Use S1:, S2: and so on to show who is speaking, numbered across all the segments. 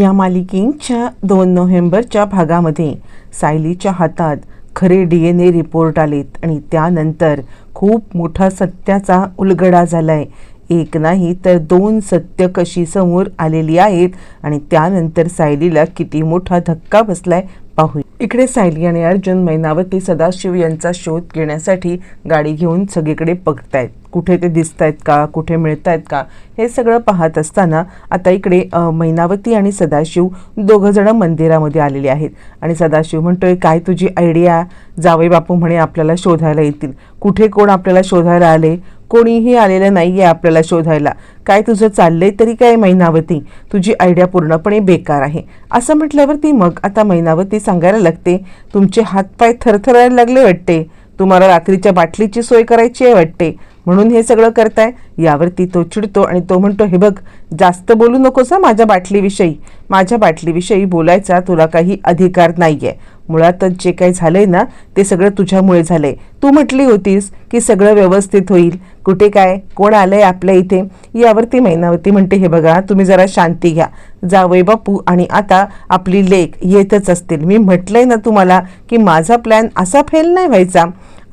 S1: या मालिकेच्या दोन नोव्हेंबरच्या भागामध्ये सायलीच्या हातात खरे डी एन ए रिपोर्ट आलेत आणि त्यानंतर खूप मोठा सत्याचा उलगडा झालाय. एक नाही तर दोन सत्य कशी समोर आलेली आहेत? आणि त्यानंतर सायलीला किती मोठा धक्का बसलाय पाहू इकडे सायली आणि अर्जुन मैनावती सदाशिव यांचा शोध घेण्यासाठी गाडी घेऊन सगळीकडे बघतायत. कुठे ते दिसत आहेत का? कुठे मिळत आहेत का? हे सगळं पाहत असताना आता इकडे मैनावती आणि सदाशिव दोघं जण मंदिरामध्ये आलेले आहेत. आणि सदाशिव म्हणतोय काय तुझी आयडिया जावई बापू म्हणे आपल्याला शोधायला येतील. कुठे कोण आपल्याला शोधायला आले? कोणीही आलेलं नाही आहे आपल्याला शोधायला. काय तुझं चाललंय तरी काय मैनावती? तुझी आयडिया पूर्णपणे बेकार आहे. असं म्हटल्यावरती मग आता मैनावती सांगायला लागते तुमचे हातपाय थरथरायला लागले वाटते. तुम्हाला रात्रीच्या बाटलीची सोय करायची आहे वाटते. म्हणून हे सगळं करताय यावरती तो चिडतो आणि तो म्हणतो हे बघ जास्त बोलू नकोस माझ्या बाटलीविषयी. माझ्या बाटलीविषयी बोलायचा तुला काही अधिकार नाही आहे मुळातच जे काही झालंय ना ते सगळं तुझ्यामुळे झालंय. तू म्हटली होतीस की सगळं व्यवस्थित होईल. कुठे काय? कोण आलंय आपल्या इथे? यावरती मैनावती म्हणते हे बघा तुम्ही जरा शांती घ्या. जावई बापू आणि आता आपली लेख येतच असतील. मी म्हटलंय ना तुम्हाला की माझा प्लॅन असा फेल नाही व्हायचा.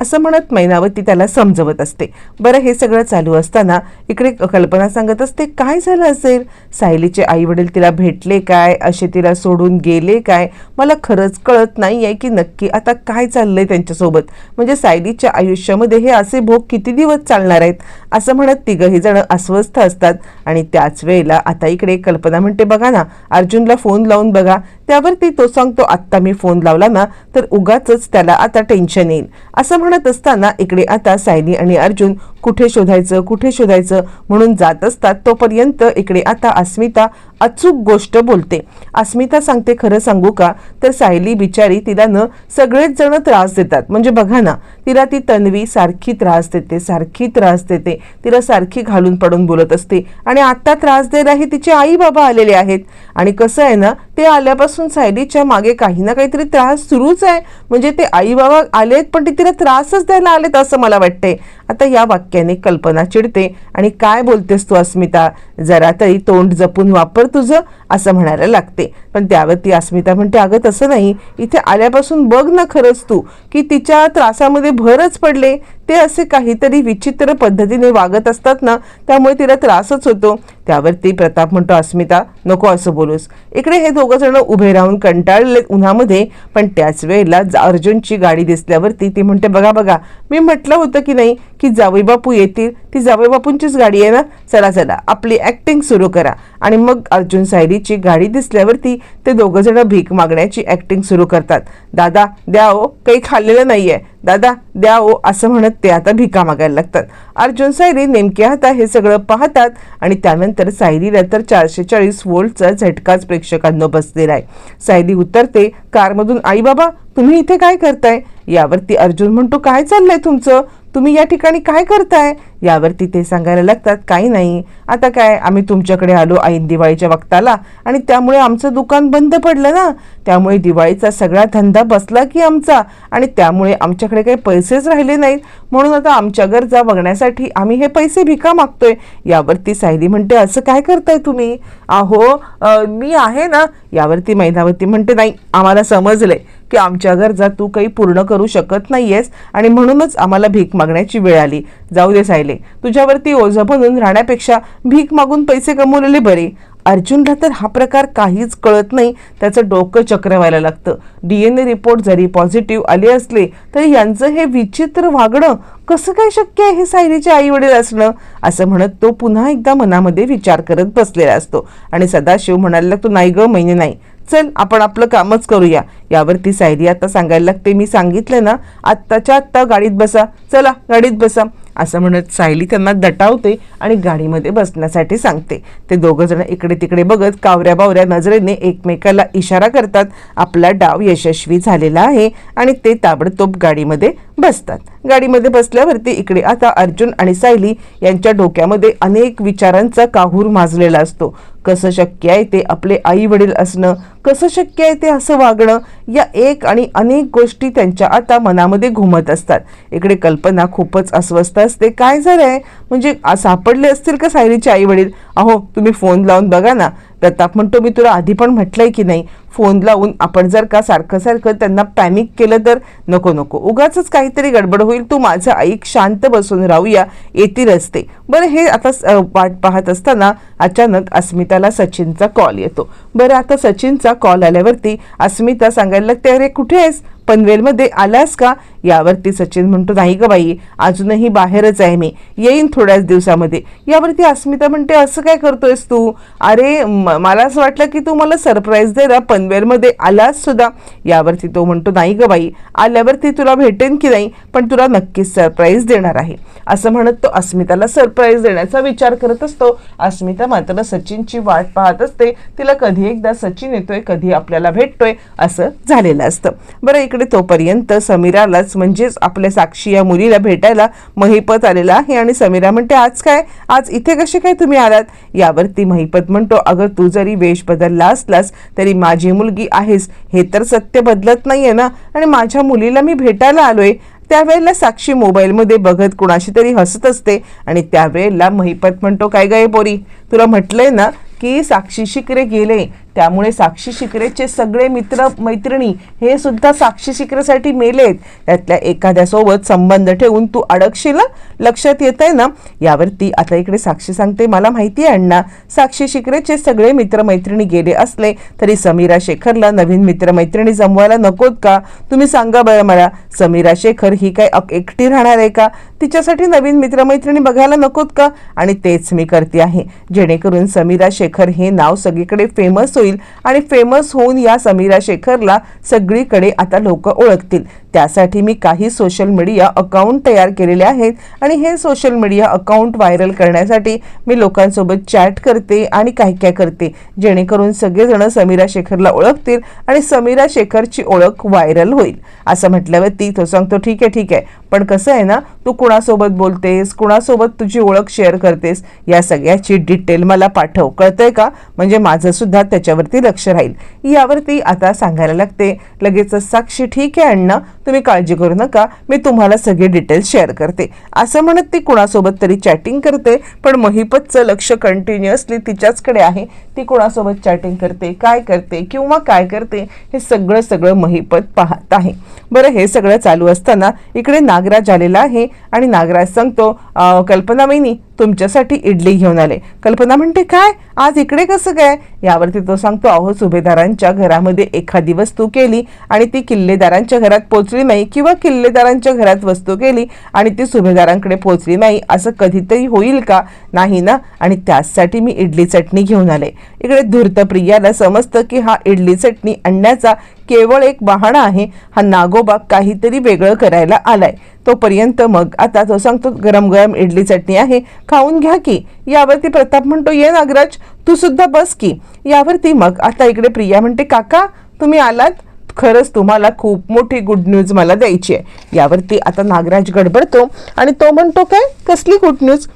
S1: असं म्हणत मैनावती त्याला समजवत असते. बरं हे सगळं चालू असताना इकडे कल्पना सांगत असते काय झालं असेल? सायलीचे आई वडील तिला भेटले काय? असे तिला सोडून गेले काय? मला खरंच कळत नाही आहे की नक्की आता काय चाललंय त्यांच्यासोबत. म्हणजे सायलीच्या आयुष्यामध्ये हे असे भोग किती दिवस चालणार आहेत? असं म्हणत तिघही जण अस्वस्थ असतात. आणि त्याच वेळेला आता इकडे कल्पना म्हणते बघा ना अर्जुनला फोन लावून बघा. त्यावरती तो सांगतो आत्ता मी फोन लावला ना तर उगाच त्याला आता टेन्शन येईल. असं म्हणत असताना इकडे आता सायली आणि अर्जुन कुठे शोधायचं कुठे शोधायचं म्हणून जात असतात तोपर्यंत इकडे आता अस्मिता अचूक गोष्ट बोलते. अस्मिता सांगते खरं सांगू का? तर सायली बिचारी तिला न सगळेच जण त्रास देतात. म्हणजे बघा ना तिला ती तन्वी सारखी त्रास देते सारखी त्रास देते. तिला सारखी घालून पडून बोलत असते. आणि आत्ता त्रास द्यायलाही तिचे आई बाबा आलेले आहेत. आणि कसं आहे ना ते आल्यापासून सायलीच्या मागे काही ना काहीतरी त्रास सुरूच आहे. म्हणजे ते आई बाबा आलेत पण ते तिला त्रासच द्यायला आलेत असं मला वाटतंय. आता या वाक्याने कल्पना चिडते. आणि काय बोलतेस तू अस्मिता? जरा तरी तोंड जपून वापर तुझं असं म्हणायला लागते. पण त्यावर ती अस्मिता म्हणते अगं तसं नाही. इथे आल्यापासून बघ ना खरंच तू की तिच्या त्रासामध्ये भरच पडले. ते असे काहीतरी विचित्र पद्धतीने वागत असतात ना त्यामुळे तिला त्रासच होतो. त्यावरती प्रताप म्हणतो अस्मिता नको असं बोलूस. इकडे हे दोघं जण उभे राहून कंटाळले उन्हामध्ये पण त्याच वेळेला जा- अर्जुनची गाडी दिसल्यावरती ती म्हणते बघा बघा मी म्हटलं होतं की नाही की जावई बापू येतील. ती जावई बापूंचीच गाडी आहे ना? चला चला आपली ॲक्टिंग सुरू करा. आणि मग अर्जुन सायलीची गाडी दिसल्यावरती ते दोघंजण भीक मागण्याची ऍक्टिंग सुरू करतात. दादा द्या ओ काही खाल्लेलं नाहीये. दादा द्या ओ असं म्हणत ते आता भिका मागायला लागतात. अर्जुन सायरी नेमक्या आता हे सगळं पाहतात आणि त्यानंतर सायरीला तर चारशे चाळीस वोल्टचा झटकाच प्रेक्षकांना बसलेला आहे. सायरी उतरते कारमधून आई बाबा तुम्ही इथे काय करताय? यावरती अर्जुन म्हणतो काय चाललंय तुमचं? तुम्ही या ठिकाणी काय करताय? यावरती ते सांगायला लागतात काही नाही. आता काय? आम्ही तुमच्याकडे आलो ऐन दिवाळीच्या वक्ताला आणि त्यामुळे आमचं दुकान बंद पडलं ना. त्यामुळे दिवाळीचा सगळा धंदा बसला की आमचा आणि त्यामुळे आमच्याकडे काही पैसेच राहिले नाहीत. म्हणून आता आमच्या गरजा बघण्यासाठी आम्ही हे पैसे भिका मागतोय. यावरती सायली म्हणते असं काय करताय तुम्ही? अहो मी आहे ना. यावरती मैनावती म्हणते नाही आम्हाला समजलंय. की आमच्या गरजा तू काही पूर्ण करू शकत नाहीयेस आणि म्हणूनच आम्हाला भीक मागण्याची वेळ आली. जाऊ दे सायले तुझ्यावरती ओझं बनून राहण्यापेक्षा भीक मागून पैसे कमवलेले बरे. अर्जुनला तर हा प्रकार काहीच कळत नाही त्याचं डोकं चक्र व्हायला लागतं. डी एन ए रिपोर्ट जरी पॉझिटिव्ह आले असले तरी यांचं हे विचित्र वागणं कसं काय शक्य आहे हे सायलीचे आई वडील असणं? असं म्हणत तो पुन्हा एकदा मनामध्ये विचार करत बसलेला असतो. आणि सदाशिव म्हणायला लागतो नाही ग महिने नाही. चल आपण आपलं कामच करूया. यावरती सायरी आता सांगायला लागते. मी सांगितलं ना आत्ताच्या आत्ता गाडीत बसा. चला गाडीत बसा. असं म्हणत सायली त्यांना दटावते आणि गाडीमध्ये बसण्यासाठी सांगते. ते दोघंजण इकडे तिकडे बघत कावऱ्या बावऱ्या नजरेने एकमेकाला इशारा करतात. आपला डाव यशस्वी झालेला आहे आणि ते ताबडतोब गाडीमध्ये बसतात. गाडीमध्ये बसल्यावरती इकडे आता अर्जुन आणि सायली यांच्या डोक्यामध्ये अनेक विचारांचा काहूर माजलेला असतो. कसं शक्य आहे ते आपले आई वडील असणं कसं शक्य आहे ते असं वागणं या एक आणि अनेक गोष्टी त्यांच्या आता मनामध्ये घुमत असतात. इकडे कल्पना खूपच अस्वस्थ असते. काय झालंय? म्हणजे सापडले असतील का सायलीचे आई वडील अहो तुम्ही फोन लावून बघा ना. प्रताप म्हणतो मी तुला आधी पण म्हटलंय की नाही? फोन लावून आपण जर का सारखं सारखं त्यांना पॅनिक केलं तर नको नको. उगाच काहीतरी गडबड होईल. तू माझं ऐक शांत बसून राहूया. येतील असते बरं हे आता वाट पाहत असताना अचानक अस्मिताला सचिनचा कॉल येतो. बरं आता सचिनचा कॉल आल्यावरती अस्मिता सांगायला लागते अरे कुठे आहेस? पनवेलमध्ये आलास का? यावरती सचिन म्हणतो नाही ग बाई अजूनही बाहेरच आहे मी. येईन थोड्याच दिवसामध्ये. यावरती अस्मिता म्हणते असं काय करतोयस तू? अरे म- मला असं वाटलं की तू मला सरप्राईज दे ना पनवेलमध्ये आलास सुद्धा. यावरती तो म्हणतो नाही ग बाई आल्यावरती तुला भेटेन की नाही पण तुला नक्कीच सरप्राईज देणार आहे. असं म्हणत तो अस्मिताला सरप्राईज देण्याचा विचार करत असतो. अस्मिता मात्र सचिनची वाट पाहत असते. तिला कधी एकदा सचिन येतोय कधी आपल्याला भेटतोय असं झालेलं असतं. बरं इकडे तोपर्यंत समीरालाच म्हणजेच आपल्या साक्षी या मुलीला भेटायला महिपत आलेला आहे. आणि समीरा म्हणते आज काय? आज इथे कसे काय तुम्ही आलात? यावरती महिपत म्हणतो अगर तू जरी वेश बदलला असलास तरी माझी मुलगी आहेस. हे तर सत्य बदलत नाहीये ना? आणि माझ्या मुलीला मी भेटायला आलोय. त्यावेळेला साक्षी मोबाईलमध्ये बघत कुणाशी तरी हसत असते. आणि त्यावेळेला महिपत म्हणतो काय गाय पोरी? तुला म्हटलंय ना की साक्षी शिकरे गेले. त्यामुळे साक्षी शिकरेचे सगळे मित्र मैत्रिणी हे सुद्धा साक्षी शिकरेसाठी मेलेत. त्यातल्या एखाद्यासोबत संबंध ठेवून तू अडकशील? लक्षात येत आहे ना? यावरती आता इकडे साक्षी सांगते मला माहिती आहे अण्णा. साक्षी शिकरेचे सगळे मित्रमैत्रिणी गेले असले तरी समीरा शेखरला नवीन मित्रमैत्रिणी जमवायला नकोत का? तुम्ही सांगा बरं मला समीरा शेखर ही काय एकटी राहणार आहे का? तिच्यासाठी नवीन मित्रमैत्रिणी बघायला नकोत का? आणि तेच मी करते आहे. जेणेकरून समीरा शेखर हे नाव सगळीकडे फेमस होईल आणि फेमस होऊन या समीरा शेखरला सगळीकडे आता लोक ओळखतील. त्यासाठी मी काही सोशल मीडिया अकाउंट तयार केलेले आहेत. आणि हे सोशल मीडिया अकाउंट व्हायरल करण्यासाठी मी लोकांसोबत चॅट करते आणि काय काय करते. जेणेकरून सगळेजण समीरा शेखरला ओळखतील आणि समीरा शेखरची ओळख व्हायरल होईल. असं म्हटल्यावरती तो सांगतो ठीक आहे ठीक आहे. पण कसं आहे ना तू कुणासोबत बोलतेस? कुणासोबत तुझी ओळख शेअर करतेस? या सगळ्याची डिटेल मला पाठव. कळतंय का? म्हणजे माझं सुद्धा त्याच्यावरती लक्ष राहील. यावरती आता सांगायला लागते. लगेचच साक्षी ठीक आहे अण्णा. तुम्ही काळजी करू नका. मी तुम्हाला सगळे डिटेल्स शेअर करते. असं म्हणत ती कुणासोबत तरी चॅटिंग करते पण महिपतचं लक्ष कंटिन्युअसली तिच्याचकडे आहे. ती कुणासोबत चॅटिंग करते काय करते किंवा काय करते हे सगळं सगळं महिपत पाहत आहे. बरं हे सगळं चालू असताना इकडे नागराज आलेला आहे आणि नागराज सांगतो कल्पना वहिनी तुमच्यासाठी इडली घेऊन आले. कल्पना म्हणते काय? आज इकडे कसं काय? यावरती तो सांगतो अहो सुभेदारांच्या घरामध्ये एखादी वस्तू केली आणि ती किल्लेदारांच्या घरात पोचली नाही किंवा किल्लेदारांच्या घरात वस्तू केली आणि ती सुभेदारांकडे पोचली नाही असं कधीतरी होईल का? नाही ना? आणि त्याचसाठी मी इडली चटणी घेऊन आले. इकडे धूर्त प्रियाला समजतं की हा इडली चटणी आणण्याचा केवळ एक बहाणा आहे. हा नागोबा काहीतरी वेगळं करायला आलाय. तोपर्यंत मग आता तो सांगतो गरम गरम इडली चटणी आहे खाऊन घ्या की. यावरती प्रताप म्हणतो ये नागराज तू सुद्धा बस की. यावरती मग आता इकडे प्रिया म्हणते काका तुम्ही आलात? खरंच तुम्हाला खूप मोठी गुड न्यूज मला द्यायची आहे. यावरती आता नागराज गडबडतो आणि तो म्हणतो काय? कसली गुड न्यूज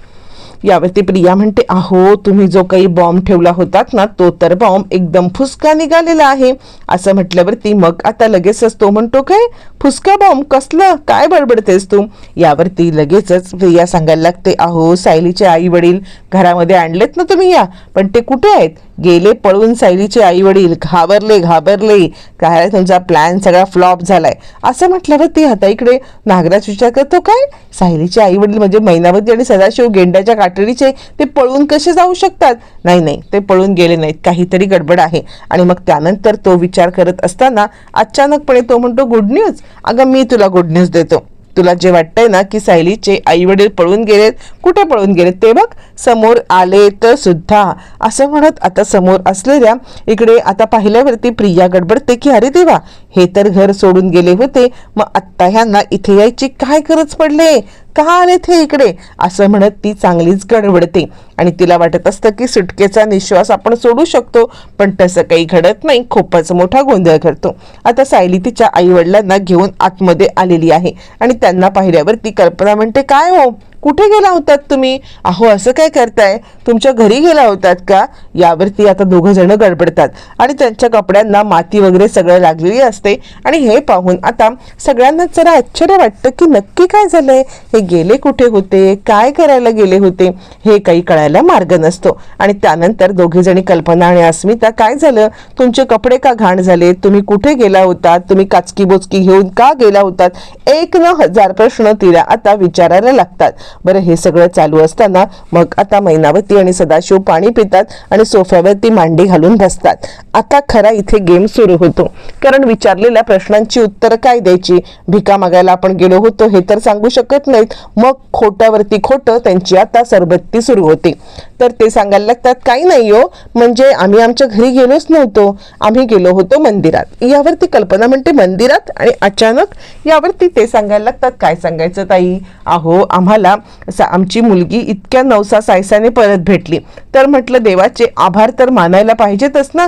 S1: यावरती प्रिया म्हणते अहो तुम्ही जो काही बॉम्ब ठेवला होतात ना तो तर बॉम्ब एकदम फुसका निघालेला आहे. असं म्हटल्यावरती मग आता लगेचच तो म्हणतो काय? फुसका बॉम्ब कसलं? काय बडबडतेस तू? यावरती लगेचच प्रिया सांगायला लागते अहो सायलीचे आई वडील घरामध्ये आणलेत ना तुम्ही या पण ते कुठे आहेत? गेले पळून सायलीचे आई वडील घाबरले घाबरले. काय तुमचा प्लॅन सगळा फ्लॉप झालाय. असं म्हटल्यावर ती आता इकडे नागराज विचार करतो काय? सायलीचे आई वडील म्हणजे मैनावती आणि सदाशिव गेंड्याच्या काटडीचे ते पळून कसे जाऊ शकतात? नाही नाही ते पळून गेले नाहीत. काहीतरी गडबड आहे. आणि मग त्यानंतर तो विचार करत असताना अचानकपणे तो म्हणतो गुड न्यूज? अगं मी तुला गुड न्यूज देतो. तुला जे वाटतंय ना की सायलीचे आई वडील पळून गेलेत कुठे पळून गेलेत ते बघ. समोर आले तर सुद्धा. असं म्हणत आता समोर असलेल्या इकडे आता पाहिल्यावरती प्रिया गडबडते की अरे देवा हे तर घर सोडून गेले होते. मग आत्ता ह्यांना इथे यायची काय गरज पडले? का आले ते इकडे? असं म्हणत ती चांगलीच गडबडते. आणि तिला वाटत असतं की सुटकेचा निश्वास आपण सोडू शकतो पण तसं काही घडत नाही. खूपच मोठा गोंधळ करतो. आता सायली तिच्या आईवडिलांना घेऊन आतमध्ये आलेली आहे आणि त्यांना पाहिल्यावर ती कल्पना म्हणते काय हो? कुठे गेला होतात तुम्ही? अहो असं काय करताय? तुमच्या घरी गेला होतात का? यावरती आता दोघं जण गडबडतात आणि त्यांच्या कपड्यांना माती वगैरे सगळं लागलेली असते आणि हे पाहून आता सगळ्यांना जरा आश्चर्य वाटतं की नक्की काय झालंय? हे गेले कुठे होते? काय करायला गेले होते? हे काही कळायला यायला मार्ग नसतो. आणि त्यानंतर दोघीजणी कल्पना आणि अस्मिता काय झालं? तुमचे कपडे का घाण झाले? तुम्ही कुठे गेला होतात तुम्ही काचकी बोचकी घेऊन का गेला होतात एक न हजार प्रश्न तिला आता विचारायला लागतात. बरं हे सगळं चालू असताना मग आता मैनावती आणि सदाशिव पाणी पितात आणि सोफ्यावरती मांडी घालून बसतात. आता खरा इथे गेम सुरू होतो. कारण विचारलेल्या प्रश्नांची उत्तरं काय द्यायची? भिका मागायला आपण गेलो होतो हे तर सांगू शकत नाहीत. मग खोट्यावरती खोटं त्यांची आता सरबत्ती सुरू होते. воды. तर ते सांगायला लागतात काही नाही हो म्हणजे आम्ही आमच्या घरी गेलोच नव्हतो. आम्ही गेलो होतो मंदिरात. यावरती कल्पना म्हणते मंदिरात आणि अचानक यावरती ते सांगायला लागतात काय सांगायचं ताई? अहो आम्हाला सा- आमची मुलगी इतक्या नवसा सायसाने परत भेटली. तर म्हटलं देवाचे आभार तर मानायला पाहिजेतच ना.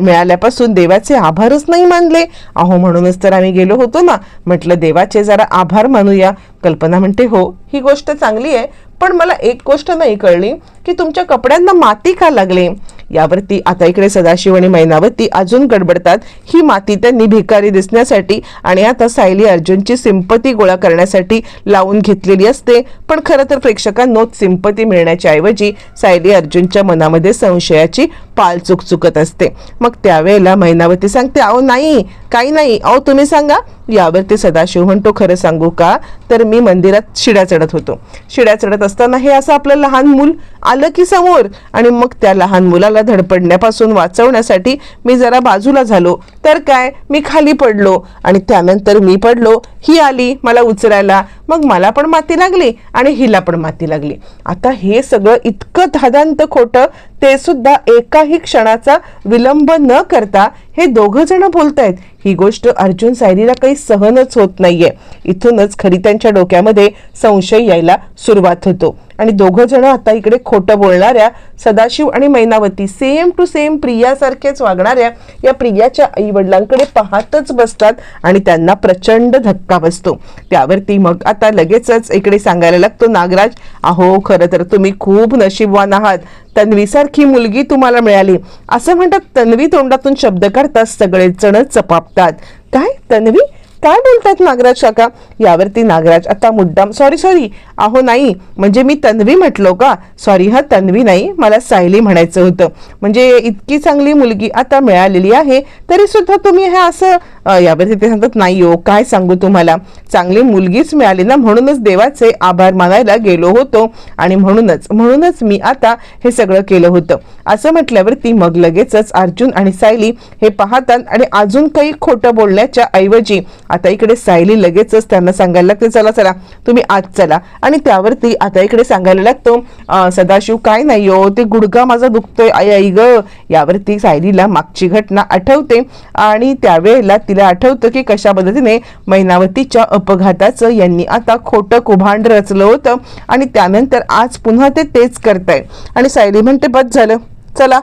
S1: मिळाल्यापासून देवाचे आभारच नाही मानले. अहो म्हणूनच तर आम्ही गेलो होतो ना. म्हटलं देवाचे जरा आभार मानूया. कल्पना म्हणते हो ही गोष्ट चांगली आहे पण मला एक गोष्ट नाही कळली की तुम तुमच्या कपड्यांना माती का लागले? यावरती आता इकडे सदाशिव आणि मैनावती अजून गडबडतात. ही माती त्यांनी भिकारी दिसण्यासाठी आणि आता सायली अर्जुनची सिंपती गोळा करण्यासाठी लावून घेतलेली असते. पण खरं तर प्रेक्षकांनो सिंपती मिळण्याच्या ऐवजी सायली अर्जुनच्या मनामध्ये संशयाची पाल चुकचुकत असते. मग त्यावेळेला मैनावती सांगते अहो नाही काही नाही. अहो तुम्ही सांगा यावरती सदाशिव म्हणतो खरं सांगू का? तर मी मंदिरात शिड्या चढत होतो. शिड्या चढत असताना हे असं आपलं लहान मूल आलं की समोर आणि मग त्या लहान मुलाला धडपडण्यापासून वाचवण्यासाठी मी जरा बाजूला झालो. तर काय? मी खाली पडलो आणि त्यानंतर मी पडलो. ही आली मला उचरायला मग मला पण माती लागली आणि हिला पण माती लागली. आता हे सगळं इतकं धादांत खोटं ते सुद्धा एकाही क्षणाचा विलंब न करता हे दोघं जण बोलतायत. ही गोष्ट अर्जुन सायरीला काही सहनच होत नाहीये. इथूनच खरी त्यांच्या डोक्यामध्ये संशय यायला सुरुवात होतो. आणि दोघं जण आता इकडे खोटं बोलणाऱ्या सदाशिव आणि मैनावती सेम टू सेम प्रियासारखेच वागणाऱ्या या प्रियाच्या आई वडिलांकडे पाहतच बसतात आणि त्यांना प्रचंड धक्का बसतो. त्यावरती मग आता लगेचच इकडे सांगायला लागतो नागराज अहो खरं तर तुम्ही खूप नशीबवान आहात. तन्वीसारखी मुलगी तुम्हाला मिळाली. असं म्हणतात तन्वी तोंडातून शब्द काढताच सगळेजण चपापतात. काय तन्वी? काय बोलतात नागराज काका? यावरती नागराज आता मुद्दाम सॉरी सॉरी अहो नाही. म्हणजे मी तन्वी म्हटलो का? सॉरी हा तन्वी नाही. मला सायली म्हणायचं होतं. म्हणजे इतकी चांगली मुलगी आता मिळालेली आहे तरी सुद्धा तुम्ही हे असं यावरती ते सांगतात नाही हो काय सांगू तुम्हाला? चांगली मुलगीच मिळाली ना म्हणूनच देवाचे आभार मानायला गेलो होतो. आणि म्हणूनच म्हणूनच मी आता हे सगळं केलं होतं. असं म्हटल्यावरती मग लगेचच अर्जुन आणि सायली हे पाहतात आणि अजून काही खोटं बोलण्याच्या ऐवजी आता इकडे सायली लगेचच त्यांना सांगायला लागते चला चला तुम्ही आज चला. आणि आणि त्यावरती आता इकडे सांगायला लागतो सदाशिव काय नाही हो ते गुडघा माझा दुखतोय आई आई ग. यावरती सायलीला मागची घटना आठवते आणि त्यावेळेला तिला आठवतं की कशा पद्धतीने मैनावतीच्या अपघाताचं यांनी आता खोटं कुभांड रचलं होतं आणि त्यानंतर आज पुन्हा ते तेच करताय आणि सायली म्हणते बस झालं. चला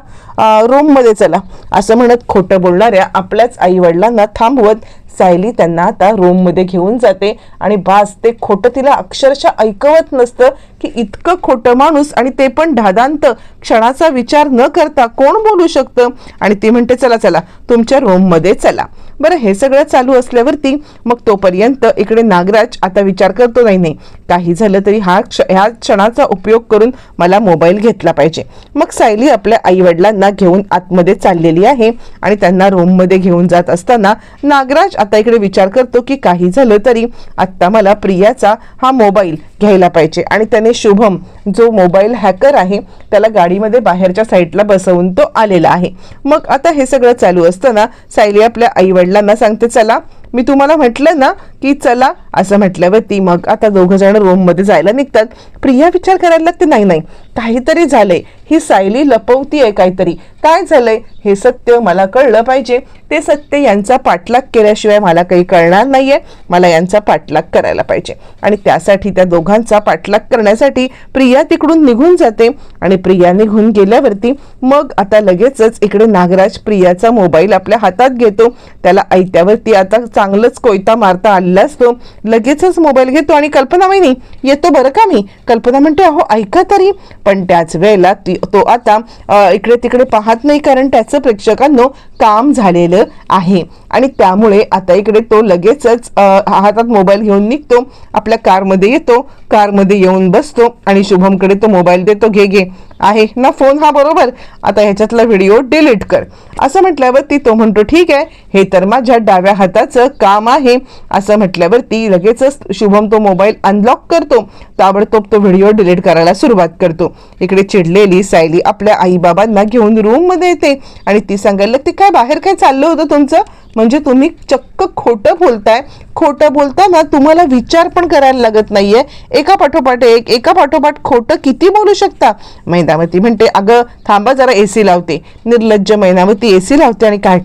S1: रूममध्ये चला. असं म्हणत खोटं बोलणाऱ्या आपल्याच आईवडिलांना थांबवत सायली त्यांना आता रूममध्ये घेऊन जाते. आणि बास ते खोटं तिला अक्षरशः ऐकवत नसतं की इतकं खोटं माणूस आणि ते पण धादांत क्षणाचा विचार न करता कोण बोलू शकतं? आणि ती म्हणते चला चला तुमच्या रूममध्ये चला. बरं हे सगळं चालू असल्यावरती मग तोपर्यंत इकडे नागराज आता विचार करतो नाही नाही काही झालं तरी हा क्ष ह्या क्षणाचा उपयोग करून मला मोबाईल घेतला पाहिजे. मग सायली आपल्या आईवडिलांना घेऊन आतमध्ये चाललेली आहे आणि त्यांना रूममध्ये घेऊन जात असताना नागराज आता इकडे विचार करतो की काही झालं तरी आत्ता मला प्रियाचा हा मोबाईल घ्यायला पाहिजे आणि त्याने शुभम जो मोबाईल हॅकर आहे त्याला गाडीमध्ये बाहेरच्या साईडला बसवून तो आलेला आहे. मग आता हे सगळं चालू असताना सायली आपल्या आईवडिलांना सांगते चला मी तुम्हाला म्हटलं ना की चला असं म्हटल्यावरती मग आता दोघं जण रूममध्ये जायला निघतात. प्रिया विचार करायला लागते नाही नाही काहीतरी झालंय. ही सायली लपवती आहे काहीतरी. काय झालंय? हे सत्य मला कळलं पाहिजे. ते सत्य यांचा पाठलाग केल्याशिवाय मला काही कळणार नाहीये. मला यांचा पाठलाग करायला पाहिजे. आणि त्यासाठी त्या दोघांचा पाठलाग करण्यासाठी प्रिया तिकडून निघून जाते. आणि प्रिया निघून गेल्यावरती मग आता लगेचच इकडे नागराज प्रियाचा मोबाईल आपल्या हातात घेतो. त्याला ऐत्यावरती आता चांगलंच कोयता मारता आलेला असतो. लगेचच मोबाईल घेतो आणि कल्पना वहिनी येतो बरं का मी? कल्पना म्हणते अहो ऐका तरी. पण त्याच वेळेला ती तो आता इकडे तिकडे पाहत नाही कारण त्याचं प्रेक्षकांनो काम झालेलं आहे. आणि त्यामुळे आता इकडे तो लगेचच हातात मोबाईल घेऊन निघतो आपल्या कारमध्ये येतो कारमध्ये येऊन बसतो आणि शुभमकडे तो मोबाईल देतो घे घे. आहे. ना फोन हा बरोबर. आता ह्याच्यातला व्हिडिओ डिलीट कर. असं म्हटल्यावरती तो म्हणतो ठीक आहे. हे तर माझ्या डाव्या हाताचं काम आहे. असं म्हटल्यावरती लगेचच शुभम तो मोबाईल अनलॉक करतो. ताबडतोब तो व्हिडिओ डिलीट करायला सुरुवात करतो. इकडे चिडलेली सायली आपल्या आईबाबांना घेऊन रूममध्ये येते. आणि ती सांगायला लागते काय बाहेर काय चाललं होतं तुमचं? म्हणजे तुम्ही चक्क खोटं बोलताय. खोटं बोलताना तुम्हाला विचार पण करायला लागत नाहीये. एका पाठोपाठ एक एका पाठोपाठ खोटं किती बोलू शकता? मैनावती म्हणते अगं थांबा जरा एसी लावते. निर्लज्ज मैनावती एसी लावते आणि काय?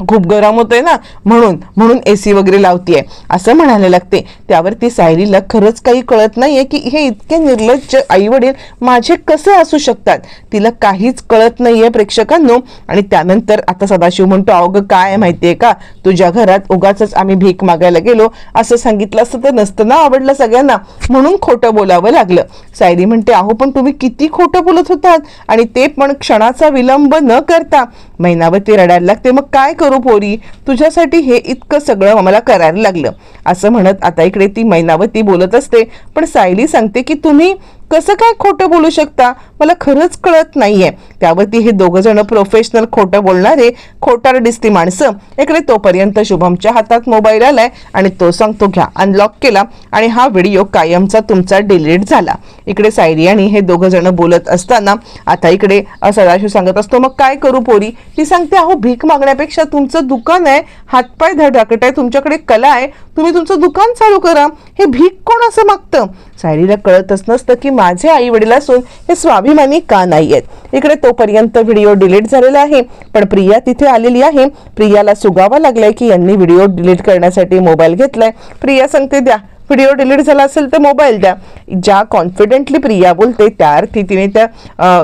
S1: खूप गरम होतोय ना म्हणून म्हणून ए सी वगैरे लावतीये. असं म्हणायला लागते. त्यावर ती सायलीला खरंच काही कळत नाहीये की हे इतके निर्लज्ज आई वडील माझे कसे असू शकतात? तिला काहीच कळत नाहीये प्रेक्षकांनो. आणि त्यानंतर आता सदाशिव म्हणतो अवघं काय आहे माहितीये का? तुझ्या घरात उगाच आम्ही भीक मागायला गेलो. असं सांगितलं असतं तर नसतं ना आवडलं सगळ्यांना. म्हणून खोटं बोलावं लागलं. सायली म्हणते अहो पण तुम्ही किती खोटं बोलत होतात? आणि ते पण क्षणाचा विलंब न करता महिनावती रडायला लागते. मग काय करू पोरी? तुझ्यासाठी हे इतकं सगळं आम्हाला करायला लागलं. असं म्हणत आता इकडे ती महिनावती बोलत असते. पण सायली सांगते की तुम्ही कसं काय खोटं बोलू शकता? मला खरंच कळत नाहीये. त्यावरती हे दोघं जण प्रोफेशनल खोटं बोलणारे खोटार दिसती माणसं. इकडे तोपर्यंत शुभमच्या हातात मोबाईल आलाय आणि तो सांगतो घ्या अनलॉक केला आणि हा व्हिडिओ कायमचा तुमचा डिलीट झाला. इकडे सायरी आणि हे दोघं जण बोलत असताना आता इकडे सदाशिव सांगत असतो मग काय करू पोरी? ती सांगते अहो भीक मागण्यापेक्षा तुमचं दुकान आहे. हातपाय धडाकट आहे. तुमच्याकडे कला आहे. तुम्ही तुमचं दुकान चालू करा. हे भीक कोण असं मागतं? सायरीला कळतच नसतं की माझे आई वडील असून हे स्वाभिमानी का नाही आहेत इकडे तोपर्यंत व्हिडिओ डिलीट झालेला आहे. पण प्रिया तिथे आलेली आहे. प्रियाला सुगावा लागलाय की यांनी व्हिडिओ डिलीट करण्यासाठी मोबाईल घेतलाय. प्रिया सांगते द्या व्हिडिओ डिलीट झाला असेल तर मोबाईल द्या. ज्या कॉन्फिडेंटली प्रिया बोलते त्या अर्थी तिने त्या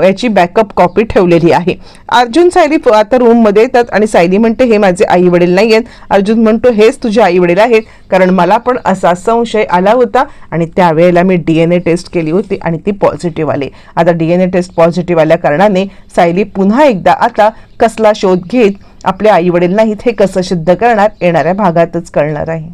S1: याची बॅकअप कॉपी ठेवलेली आहे. अर्जुन सायली आता रूममध्ये येतात आणि सायली म्हणते हे माझे आई वडील नाही आहेत. अर्जुन म्हणतो हेच तुझे आई वडील आहेत. कारण मला पण असा संशय आला होता आणि त्यावेळेला मी डी एन ए टेस्ट केली होती आणि ती पॉझिटिव्ह आली. आता D N A test positive आल्या कारणाने सायली पुन्हा एकदा आता कसला शोध घेत आपले आई वडील नाहीत हे कसं सिद्ध करणार? येणाऱ्या भागातच कळणार आहे.